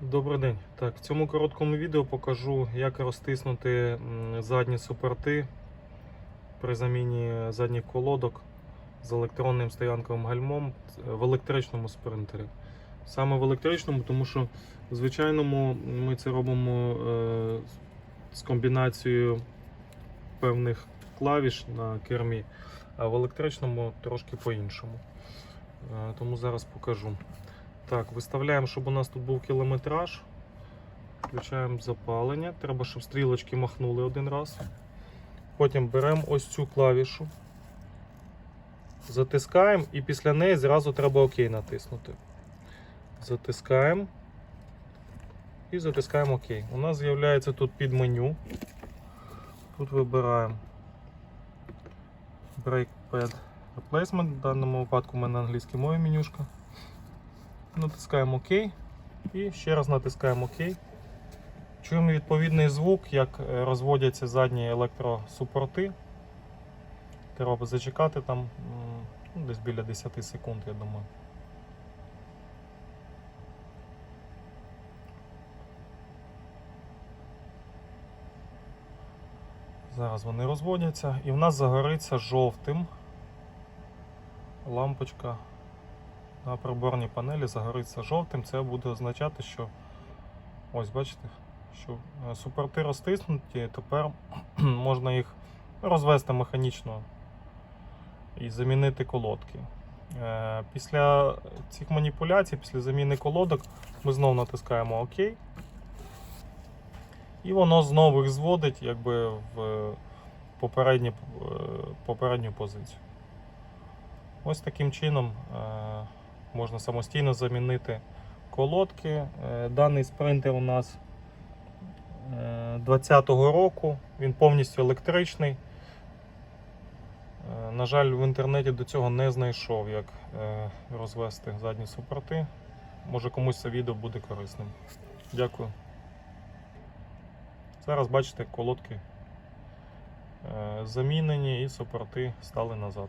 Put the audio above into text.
Добрий день. Так, в цьому короткому відео покажу, як розтиснути задні супорти при заміні задніх колодок з електронним стоянковим гальмом в електричному спринтері. Саме в електричному, тому що в звичайному ми це робимо е, з комбінацією певних клавіш на кермі, а в електричному трошки по-іншому. Е, Тому зараз покажу. Так, виставляємо, щоб у нас тут був кілометраж. Включаємо запалення. Треба, щоб стрілочки махнули один раз. Потім беремо ось цю клавішу, затискаємо і після неї зразу треба ОК натиснути. Затискаємо і затискаємо ОК. У нас з'являється тут під меню. Тут вибираємо Brake Pad Replacement. В даному випадку у мене на англійській мові менюшка. Натискаємо ОК і ще раз натискаємо ОК. Чуємо відповідний звук, як е, розводяться задні електросупорти. Треба зачекати там ну, десь біля 10 секунд, я думаю. Зараз вони розводяться і в нас загориться жовтим лампочка на приборній панелі загориться жовтим, це буде означати, що ось бачите, що е, супорти розтиснуті, тепер можна їх розвести механічно і замінити колодки. Е, Після цих маніпуляцій, після заміни колодок, ми знову натискаємо ОК. І воно знову їх зводить якби в попередню, е, попередню позицію. Ось таким чином можна самостійно замінити колодки. Е, Даний спринтер у нас 20-го року, він повністю електричний. Е, На жаль, в інтернеті до цього не знайшов, як е, розвести задні супорти. Може комусь це відео буде корисним. Дякую. Зараз бачите, колодки е, замінені і супорти стали назад.